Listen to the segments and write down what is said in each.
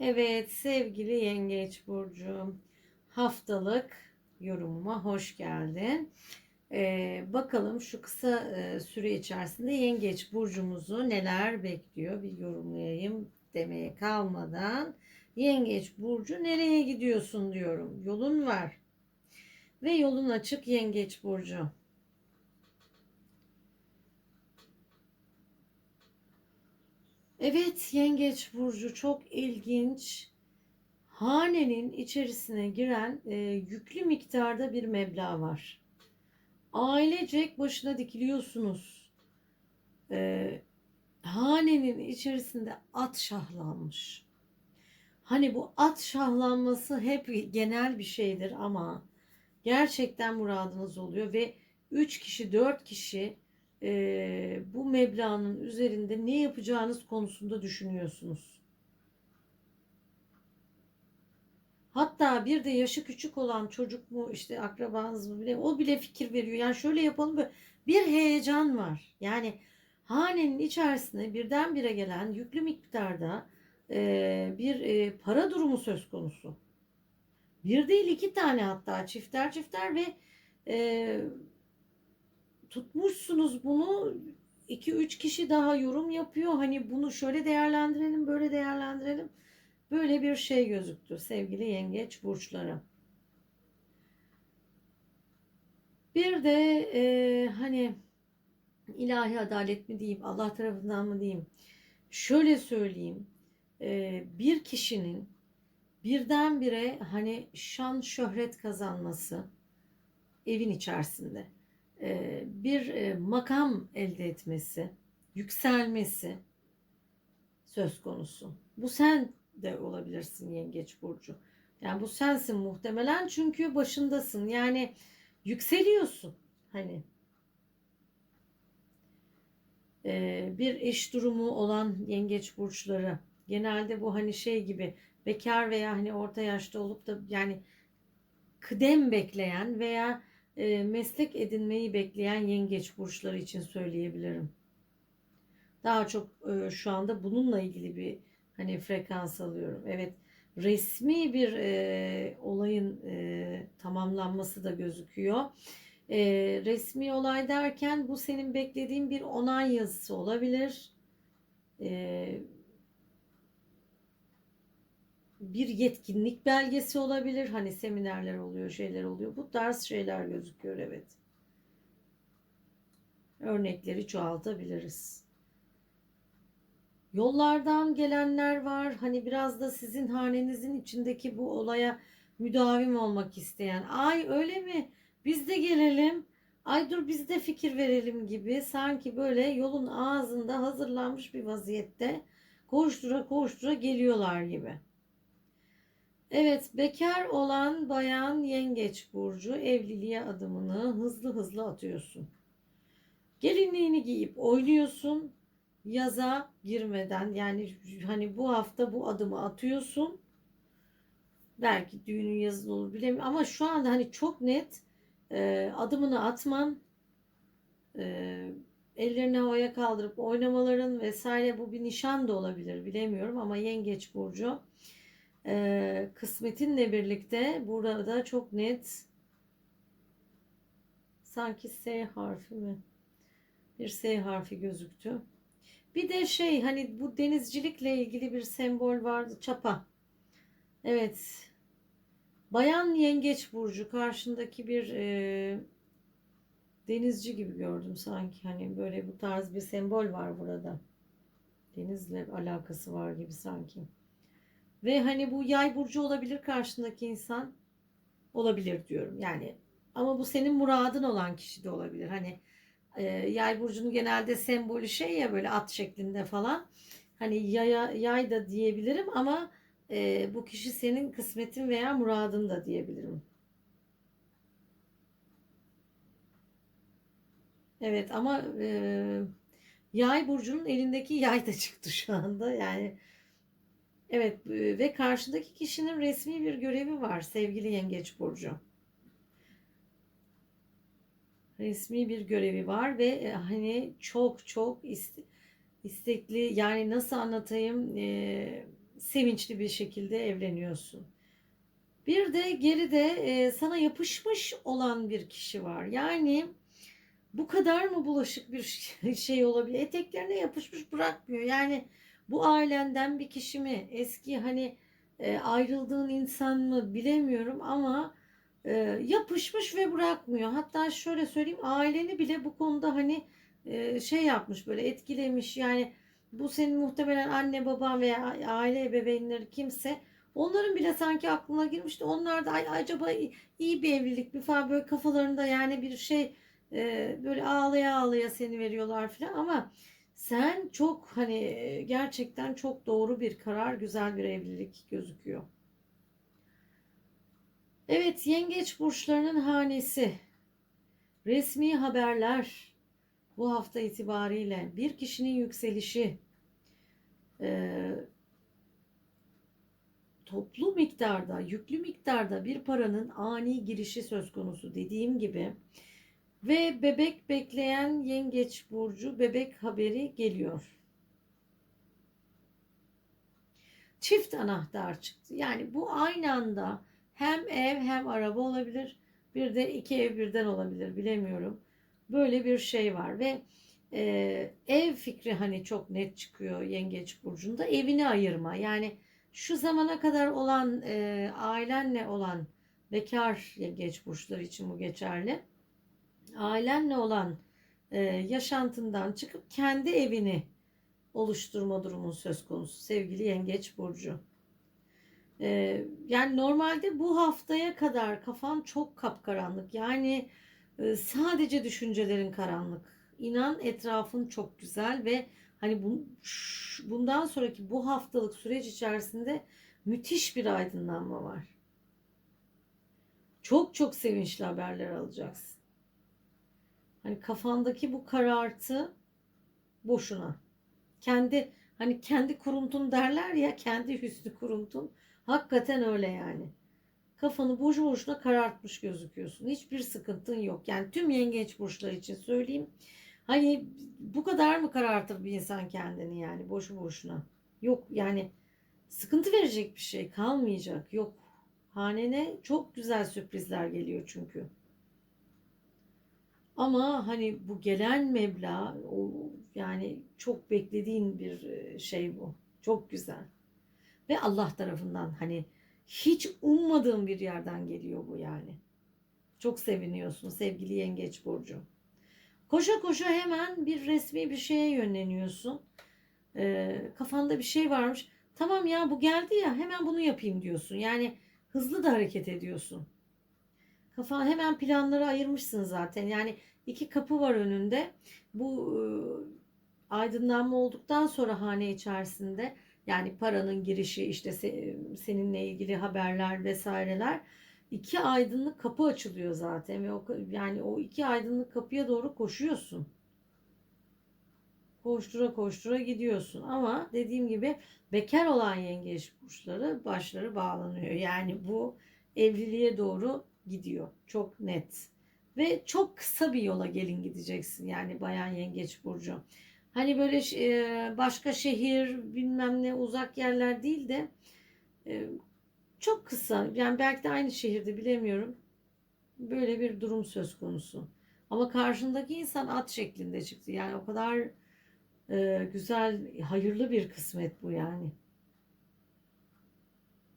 Evet sevgili Yengeç Burcu haftalık yorumuma hoş geldin. Ee, bakalım şu kısa e, süre içerisinde Yengeç Burcumuzu neler bekliyor bir yorumlayayım demeye kalmadan. Yengeç Burcu nereye gidiyorsun diyorum. Yolun var. Ve yolun açık Yengeç Burcu. Evet Yengeç Burcu çok ilginç. Hanenin içerisine giren e, yüklü miktarda bir meblağ var. Ailecek başına dikiliyorsunuz. E, hanenin içerisinde at şahlanmış. Hani bu at şahlanması hep genel bir şeydir ama gerçekten muradınız oluyor ve 3 kişi 4 kişi e, bu meblağın üzerinde ne yapacağınız konusunda düşünüyorsunuz. Hatta bir de yaşı küçük olan çocuk mu işte akrabanız mı bile o bile fikir veriyor. Yani şöyle yapalım böyle bir heyecan var. Yani hanenin içerisine birdenbire gelen yüklü miktarda e, bir e, para durumu söz konusu. Bir değil iki tane hatta çifter çifter ve e, tutmuşsunuz bunu 2-3 kişi daha yorum yapıyor. Hani bunu şöyle değerlendirelim, böyle değerlendirelim. Böyle bir şey gözüktü sevgili yengeç burçları. Bir de e, hani ilahi adalet mi diyeyim, Allah tarafından mı diyeyim? Şöyle söyleyeyim. E, bir kişinin birdenbire hani şan şöhret kazanması evin içerisinde bir makam elde etmesi, yükselmesi söz konusu. Bu sen de olabilirsin Yengeç Burcu. Yani bu sensin muhtemelen çünkü başındasın. Yani yükseliyorsun. Hani bir eş durumu olan Yengeç Burçları genelde bu hani şey gibi bekar veya hani orta yaşta olup da yani kıdem bekleyen veya e, meslek edinmeyi bekleyen yengeç burçları için söyleyebilirim. Daha çok e, şu anda bununla ilgili bir hani frekans alıyorum. Evet resmi bir e, olayın e, tamamlanması da gözüküyor. E, resmi olay derken bu senin beklediğin bir onay yazısı olabilir. E, bir yetkinlik belgesi olabilir. Hani seminerler oluyor, şeyler oluyor. Bu tarz şeyler gözüküyor evet. Örnekleri çoğaltabiliriz. Yollardan gelenler var. Hani biraz da sizin hanenizin içindeki bu olaya müdavim olmak isteyen. Ay öyle mi? Biz de gelelim. Ay dur biz de fikir verelim gibi. Sanki böyle yolun ağzında hazırlanmış bir vaziyette koştura koştura geliyorlar gibi. Evet, bekar olan bayan yengeç burcu evliliğe adımını hızlı hızlı atıyorsun. Gelinliğini giyip oynuyorsun. Yaza girmeden yani hani bu hafta bu adımı atıyorsun. Belki düğünün yazın olur bilemiyorum ama şu anda hani çok net e, adımını atman e, ellerini havaya kaldırıp oynamaların vesaire bu bir nişan da olabilir bilemiyorum ama yengeç burcu e, kısmetinle birlikte burada çok net sanki S harfi mi? Bir S harfi gözüktü. Bir de şey hani bu denizcilikle ilgili bir sembol vardı. Çapa. Evet. Bayan yengeç burcu karşındaki bir e, denizci gibi gördüm sanki. Hani böyle bu tarz bir sembol var burada. Denizle alakası var gibi sanki. Ve hani bu yay burcu olabilir karşındaki insan. Olabilir diyorum. Yani ama bu senin muradın olan kişi de olabilir. Hani e, yay burcunun genelde sembolü şey ya böyle at şeklinde falan. Hani yaya, yay da diyebilirim ama e, bu kişi senin kısmetin veya muradın da diyebilirim. Evet ama e, yay burcunun elindeki yay da çıktı şu anda. Yani Evet e, ve karşındaki kişinin resmi bir görevi var sevgili Yengeç Burcu. Resmi bir görevi var ve e, hani çok çok istekli yani nasıl anlatayım e, sevinçli bir şekilde evleniyorsun. Bir de geride e, sana yapışmış olan bir kişi var. Yani bu kadar mı bulaşık bir şey olabilir? Eteklerine yapışmış bırakmıyor. Yani bu ailenden bir kişi mi? Eski hani e, ayrıldığın insan mı bilemiyorum ama e, yapışmış ve bırakmıyor. Hatta şöyle söyleyeyim aileni bile bu konuda hani e, şey yapmış böyle etkilemiş. Yani bu senin muhtemelen anne baban veya aile ebeveynleri kimse onların bile sanki aklına girmişti. Onlar da Ay, acaba iyi bir evlilik mi falan böyle kafalarında yani bir şey e, böyle ağlaya ağlaya seni veriyorlar falan ama sen çok hani gerçekten çok doğru bir karar, güzel bir evlilik gözüküyor. Evet, yengeç burçlarının hanesi. Resmi haberler bu hafta itibariyle bir kişinin yükselişi, e, toplu miktarda, yüklü miktarda bir paranın ani girişi söz konusu dediğim gibi ve bebek bekleyen yengeç burcu bebek haberi geliyor. Çift anahtar çıktı. Yani bu aynı anda hem ev hem araba olabilir. Bir de iki ev birden olabilir bilemiyorum. Böyle bir şey var ve e, ev fikri hani çok net çıkıyor yengeç burcunda. Evini ayırma yani şu zamana kadar olan e, ailenle olan bekar yengeç burçları için bu geçerli ailenle olan e, yaşantından çıkıp kendi evini oluşturma durumun söz konusu sevgili yengeç burcu. E, yani normalde bu haftaya kadar kafan çok kapkaranlık. Yani e, sadece düşüncelerin karanlık. İnan etrafın çok güzel ve hani bu, bundan sonraki bu haftalık süreç içerisinde müthiş bir aydınlanma var. Çok çok sevinçli haberler alacaksın. Hani kafandaki bu karartı boşuna. Kendi hani kendi kuruntun derler ya kendi hüsnü kuruntun. Hakikaten öyle yani. Kafanı boşu boşuna karartmış gözüküyorsun. Hiçbir sıkıntın yok. Yani tüm yengeç burçlar için söyleyeyim. Hani bu kadar mı karartır bir insan kendini yani boşu boşuna? Yok yani sıkıntı verecek bir şey kalmayacak. Yok. Hanene çok güzel sürprizler geliyor çünkü. Ama hani bu gelen meblağ o yani çok beklediğin bir e, şey bu. Çok güzel. Ve Allah tarafından hani hiç ummadığın bir yerden geliyor bu yani. Çok seviniyorsun sevgili yengeç burcu. Koşa koşa hemen bir resmi bir şeye yönleniyorsun. Ee, kafanda bir şey varmış. Tamam ya bu geldi ya hemen bunu yapayım diyorsun. Yani hızlı da hareket ediyorsun. Kafan hemen planları ayırmışsın zaten. Yani iki kapı var önünde. Bu e, aydınlanma olduktan sonra hane içerisinde yani paranın girişi işte seninle ilgili haberler vesaireler iki aydınlık kapı açılıyor zaten ve o yani o iki aydınlık kapıya doğru koşuyorsun. Koştura koştura gidiyorsun ama dediğim gibi bekar olan yengeç burçları başları bağlanıyor. Yani bu evliliğe doğru gidiyor. Çok net. Ve çok kısa bir yola gelin gideceksin yani bayan yengeç burcu. Hani böyle e, başka şehir bilmem ne uzak yerler değil de e, çok kısa yani belki de aynı şehirde bilemiyorum. Böyle bir durum söz konusu. Ama karşındaki insan at şeklinde çıktı. Yani o kadar e, güzel, hayırlı bir kısmet bu yani.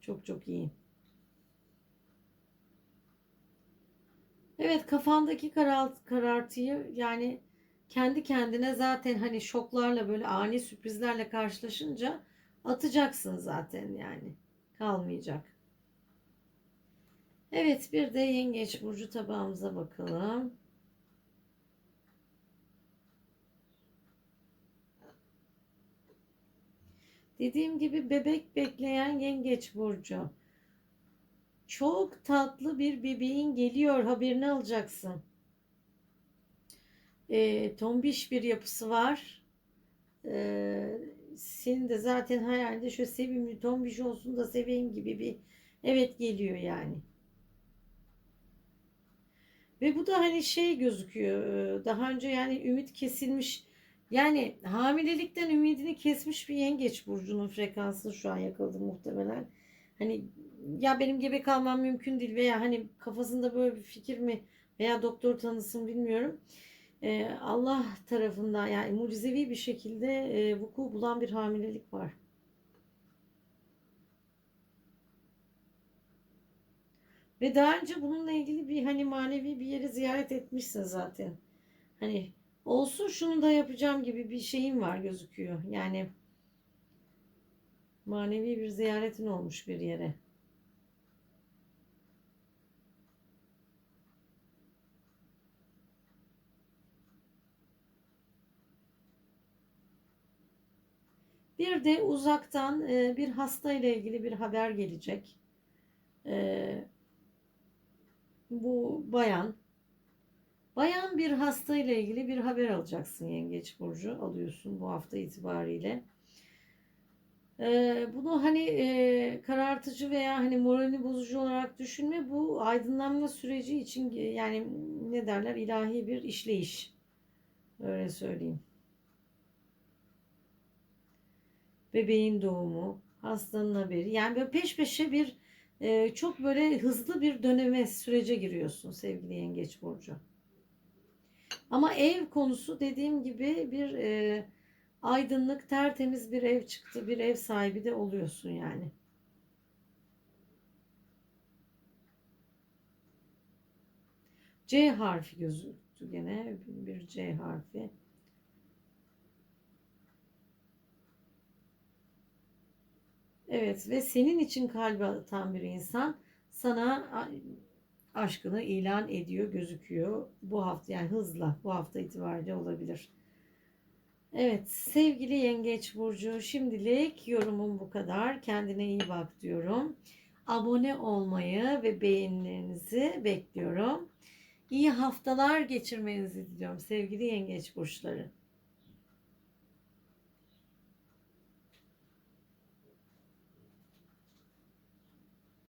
Çok çok iyi. Evet kafandaki karalt, karartıyı yani kendi kendine zaten hani şoklarla böyle ani sürprizlerle karşılaşınca atacaksın zaten yani. Kalmayacak. Evet bir de yengeç burcu tabağımıza bakalım. Dediğim gibi bebek bekleyen yengeç burcu. Çok tatlı bir bebeğin geliyor haberini alacaksın. E, tombiş bir yapısı var. E, senin de zaten hayalinde şu sevimli tombiş olsun da seveyim gibi bir evet geliyor yani. Ve bu da hani şey gözüküyor. Daha önce yani ümit kesilmiş Yani hamilelikten ümidini kesmiş bir yengeç burcunun frekansı şu an yakaladı muhtemelen. Hani ya benim gebe kalmam mümkün değil veya hani kafasında böyle bir fikir mi veya doktor tanısın bilmiyorum. Ee, Allah tarafından yani mucizevi bir şekilde e, vuku bulan bir hamilelik var. Ve daha önce bununla ilgili bir hani manevi bir yeri ziyaret etmişsin zaten. Hani olsun şunu da yapacağım gibi bir şeyin var gözüküyor. Yani manevi bir ziyaretin olmuş bir yere. Bir de uzaktan e, bir hasta ile ilgili bir haber gelecek. E, bu bayan bayan bir hasta ile ilgili bir haber alacaksın Yengeç burcu alıyorsun bu hafta itibariyle. E, bunu hani e, karartıcı veya hani moralini bozucu olarak düşünme. Bu aydınlanma süreci için yani ne derler ilahi bir işleyiş. Öyle söyleyeyim. bebeğin doğumu, hastanın haberi. Yani böyle peş peşe bir e, çok böyle hızlı bir döneme sürece giriyorsun sevgili Yengeç Burcu. Ama ev konusu dediğim gibi bir e, aydınlık, tertemiz bir ev çıktı. Bir ev sahibi de oluyorsun yani. C harfi gözüktü gene. Bir C harfi. Evet ve senin için kalbi atan bir insan sana aşkını ilan ediyor gözüküyor. Bu hafta yani hızla bu hafta itibariyle olabilir. Evet sevgili Yengeç Burcu şimdilik yorumum bu kadar. Kendine iyi bak diyorum. Abone olmayı ve beğenilerinizi bekliyorum. İyi haftalar geçirmenizi diliyorum sevgili Yengeç Burçları.